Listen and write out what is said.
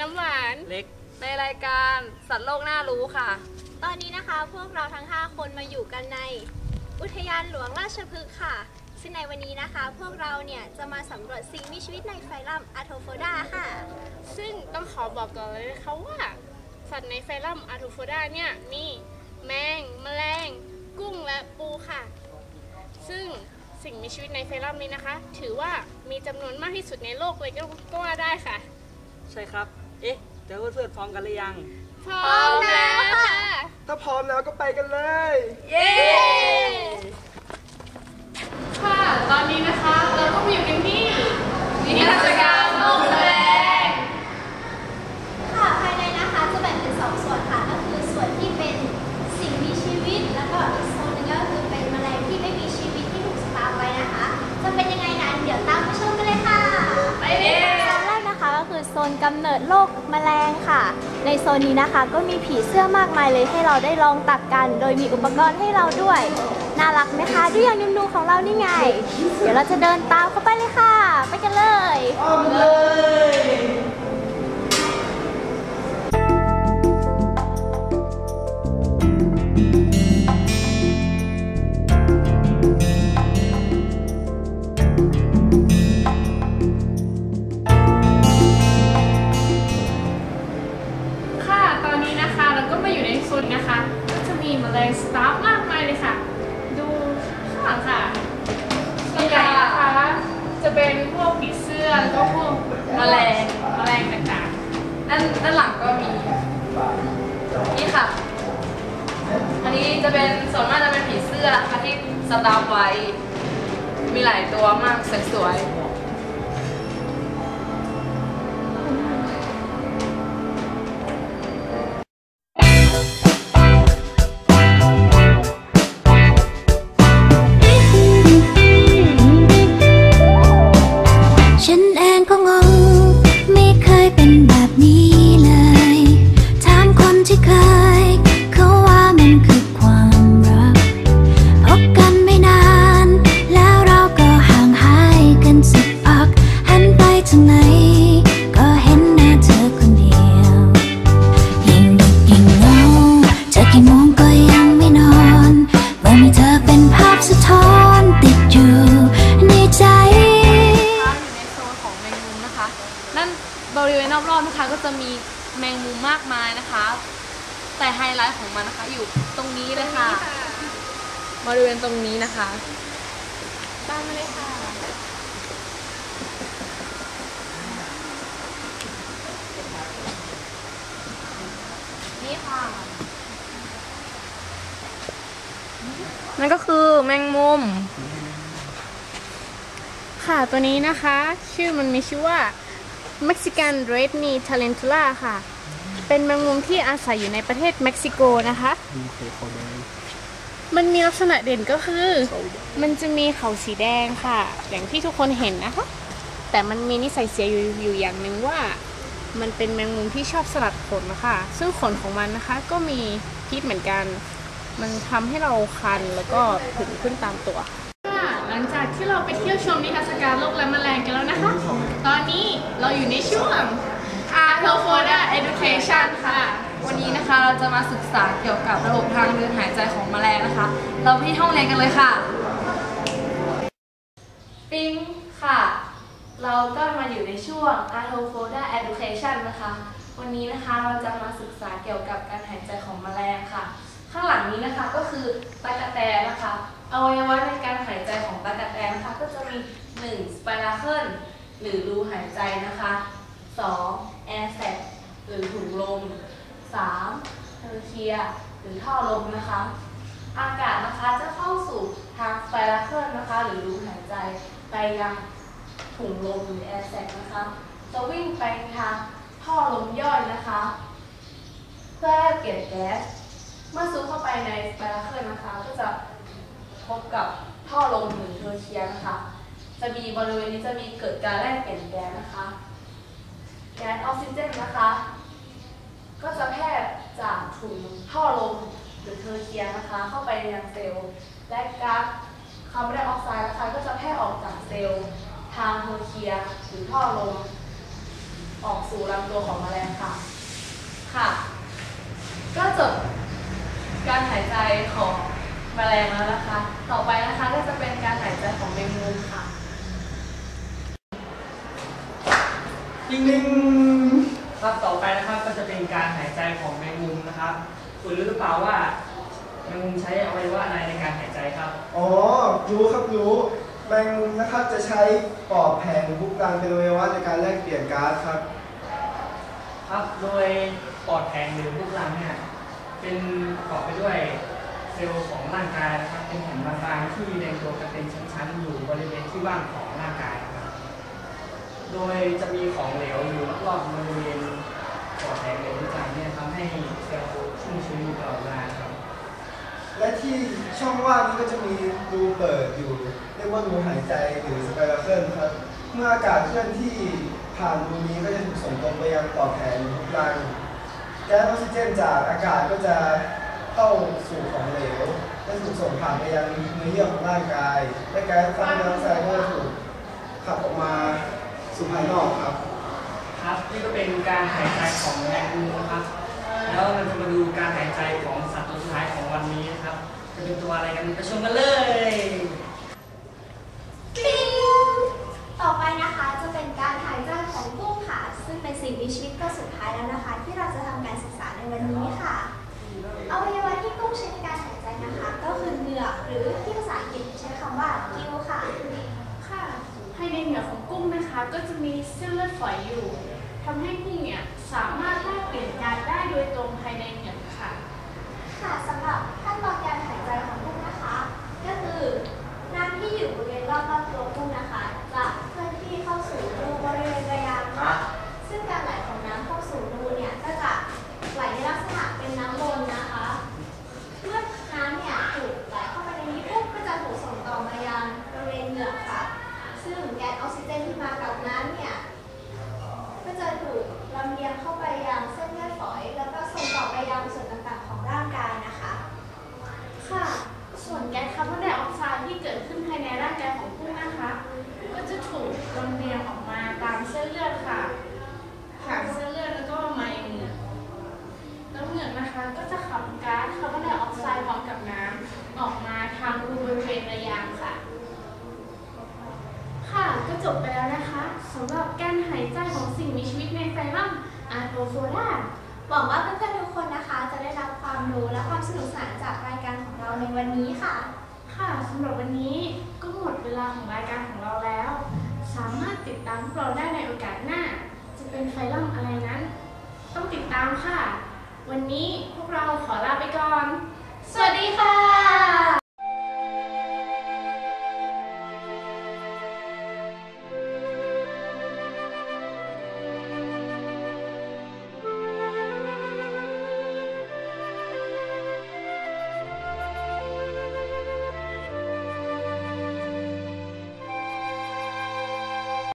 นน้ำหวานเล็กในรายการสัตว์โลกน่ารู้ค่ะ ตอนนี้นะคะพวกเราทั้ง 5 คนมาอยู่กันใน อุทยานหลวงราชพฤกษ์ค่ะ ซึ่งในวันนี้นะคะ พวกเราเนี่ยจะมาสำรวจสิ่งมีชีวิตในไฟลัมอะโทโฟดาค่ะ ซึ่งต้องขอบอกก่อนเลยนะคะว่า สัตว์ในไฟลัมอาร์ทูโฟดาเนี่ยมีแมงแมลง กุ้งและปูค่ะ ซึ่งสิ่งมีชีวิตในไฟลัมนี้นะคะ ถือว่ามีจำนวนมากที่สุดในโลกเลยก็ก็ว่าได้ค่ะ ใช่ครับ เอ๊ะ เจอเพื่อนๆพร้อมกันหรือยัง พร้อมแล้วค่ะ ถ้าพร้อมแล้วก็ไปกันเลย เย้ ค่ะ ตอนนี้นะคะ เราก็มาอยู่กันที่นิ นกำเนิดโรคแมลงค่ะ ในโซนนี้นะคะก็มีผีเสื้อมากมายเลยให้เราได้ลองตักกัน โดยมีอุปกรณ์ให้เราด้วย น่ารักไหมคะด้วยอย่างนุ่มๆของเรานี่ไง เดี๋ยวเราจะเดินตามเข้าไปเลยค่ะ ไปกันเลยออมเลย แมลงสตาฟมากมายเลยค่ะ ดูข้างหลังค่ะส่วนใหญ่นะคะ จะเป็นพวกผีเสื้อแล้วก็พวกแมลงแมลงต่างด้านด้านหลังก็มีนี่ค่ะ อันนี้จะเป็นส่วนมากจะเป็นผีเสื้อนะคะที่สตาร์ฟไว้ มีหลายตัวมากสวยๆากมายนะคะ แต่ไฮไลท์ของมันนะคะ อยู่ตรงนี้เลยค่ะ บริเวณตรงนี้นะคะๆตามมาเลยค่ะ นี่ค่ะ นั่นก็คือแมงมุม ค่ะตัวนี้นะคะ ชื่อมันมีชื่อว่า Mexican Red Knee Tarantula ค่ะ เป็นแมงมุมที่อาศัยอยู่ในประเทศเม็กซิโกนะคะ มันมีลักษณะเด่นก็คือ มันจะมีเขาสีแดงค่ะ อย่างที่ทุกคนเห็นนะคะ แต่มันมีนิสัยเสียอยู่อยู่อย่างหนึ่งว่า มันเป็นแมงมุมที่ชอบสลัดขนนะคะ ซึ่งขนของมันนะคะก็มีพิษเหมือนกัน มันทำให้เราคันแล้วก็ผื่นขึ้นตามตัวค่ะหลังจากที่เราไปเที่ยวชมนิทรรศการโลกและแมลงกันแล้วนะคะ ตอนนี้เราอยู่ในช่วง Arthropoda Education ค่ะ วันนี้นะคะเราจะมาศึกษาเกี่ยวกับระบบทางเดินหายใจของแมลงนะคะ เราไปที่ห้องเรียนกันเลยค่ะ ปิ๊งค่ะ เราก็มาอยู่ในช่วง Arthropoda Education นะคะ วันนี้นะคะเราจะมาศึกษาเกี่ยวกับการหายใจของแมลงค่ะ ข้างหลังนี้นะคะก็คือตะกะแตนนะคะอวัยวะในการหายใจของตะกะแตนนะคะ ก็จะมี 1. สไปราเคิลหรือรูหายใจนะคะ 2. แอร์แซกหรือถุงลม 3. เทอร์เคียหรือท่อลมนะคะ อากาศนะคะจะเข้าสู่ทางสไปราเคิลนะคะ หรือรูหายใจไปยังถุงลมหรือแอร์แซกนะคะ จะวิ่งไปทางท่อลมย่อยนะคะ เพื่อแลกเปลี่ยนแก๊สเมื่อซูมเข้าไปในสไปราเคิลนะคะ ก็จะพบกับท่อลมหรือเทอร์เคียนะคะ จะมีบริเวณนี้จะมีเกิดการแลกเปลี่ยนแก๊สนะคะ แก๊สออกซิเจนนะคะ ก็จะแพร่จากถุงท่อลมหรือเทอร์เคียนะคะ เข้าไปในยังเซลล์และก๊าซคาร์บอนไดออกไซด์นะคะก็จะแพร่ออกจากเซลล์ทางโฮเคียหรือท่อลมออกสู่ลำตัวของแมลงค่ะค่ะ ก็จบการหายใจของแมลงแล้วนะคะ ต่อไปนะคะก็จะเป็นการหายใจของแมงมุมค่ะ จริงครับต่อไปนะครับก็จะเป็นการหายใจของแมงมุมนะครับคุณรู้หรือเปล่าว่าแมงมุมใช้อวัยวะอะไรในการหายใจครับ อ๋อ รู้ครับรู้ แมงมุมนะครับจะใช้ปอดแผงบุกรังเป็นอวัยวะในการแลกเปลี่ยนก๊าซครับ ครับ โดยปอดแผงหรือลูกรังเนี่ยเป็นประกอบไปด้วยเซลล์ของร่างกายนะครับเป็นแผ่นบางๆที่เรียงตัวกันเป็นชั้นๆ อยู่บริเวณที่ว่างของร่างกายนะครับ โดยจะมีของเหลวอยู่รอบๆบริเวณปอดแผงหลูกรังเนี่ยทำให้เซลล์ชุ่มชื้นอยู่ตลอดเวลาครับ และที่ช่องว่างนี้ก็จะมีรูเปิดอยู่เรียกว่ารูหายใจหรือสไปรัลเคิลครับ เมื่ออากาศเคลื่อนที่ผ่านรูนี้ก็จะถูกส่งตรงไปยังปอดแผงหรือบุกรังแก๊สออกซิเจนจากอากาศก็จะเข้าสู่ของเหลวและถูกส่งผ่านไปยังเนื้อเยื่อของร่างกาย และแก๊สคาร์บอนไดออกไซด์ก็ถูกขับออกมา สู่ภายนอกครับ ครับนี่ก็เป็นการหายใจของแมงมุมนะครับ แล้วเราจะมาดูการหายใจของสัตว์ตัวสุดท้ายของวันนี้นะครับ จะเป็นตัวอะไรกันไปชมกันเลยปิ๊งต่อไปนะคะจะเป็นการหายใจของกุ้งค่ะซึ่งเป็นสิ่งมีชีวิตตัวสุดท้ายแล้วนะคะ ที่เราจะทำการศึกษาในวันนี้ค่ะอวัยว เหนือของกุ้งนะคะ ก็จะมีเส้นเลือดฝอยอยู่ทำให้กุ้งเนี่ยสามารถแลกเปลี่ยนกาได้โดยตรงภายในเหนือค่ะค่ะสำหรับขั้นตอนการหายใจของกุ้งนะคะ ก็คือน้ำที่อยู่บริเวณรอบๆตัวกุ้งนะคะ อาร์โตโฟลาหวังว่าเพื่อนๆทุกคนนะคะ จะได้รับความรู้และความสนุกสนานจากรายการของเราในวันนี้ค่ะ ค่ะสำหรับวันนี้ก็หมดเวลาของรายการของเราแล้ว สามารถติดตามพวกเราได้ในโอกาสหน้า จะเป็นไฟลัมอะไรนั้น ต้องติดตามค่ะ วันนี้พวกเราขอลาไปก่อน สวัสดีค่ะ